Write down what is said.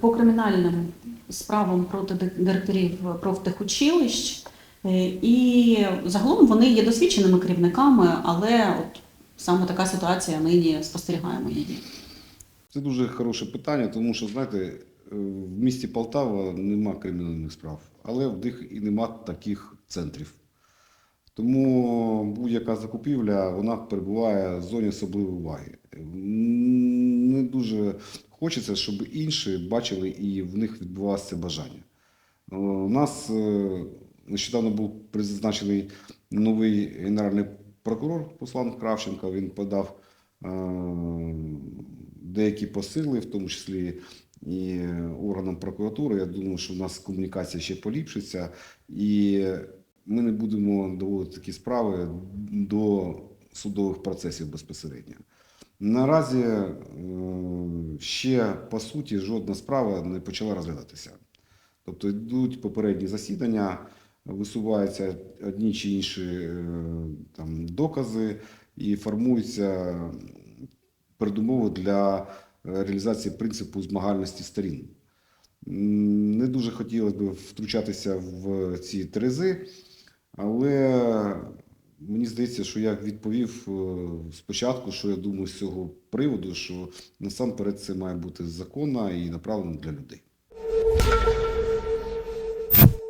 по кримінальним справам проти директорів профтехучилищ. Е, І загалом вони є досвідченими керівниками, але от саме така ситуація нині спостерігаємо її. Це дуже хороше питання, тому що, знаєте, е, в місті Полтава нема кримінальних справ, але в них і нема таких центрів. Тому будь-яка закупівля вона перебуває в зоні особливої уваги. Не дуже хочеться, щоб інші бачили і в них відбувалося бажання. Е, У нас е, нещодавно був призначений новий генеральний прокурор Руслан Кравченко. Він подав е, деякі посили, в тому числі і органам прокуратури. Я думаю, що в нас комунікація ще поліпшиться, і ми не будемо доводити такі справи до судових процесів безпосередньо. Наразі е, ще по суті жодна справа не почала розглядатися. Тобто йдуть попередні засідання, висуваються одні чи інші е, там, докази і формуються передумови для реалізації принципу змагальності сторін. Не дуже хотілося б втручатися в ці терези, але мені здається, що я відповів е, спочатку, що я думаю з цього приводу, що насамперед це має бути законно і направлено для людей.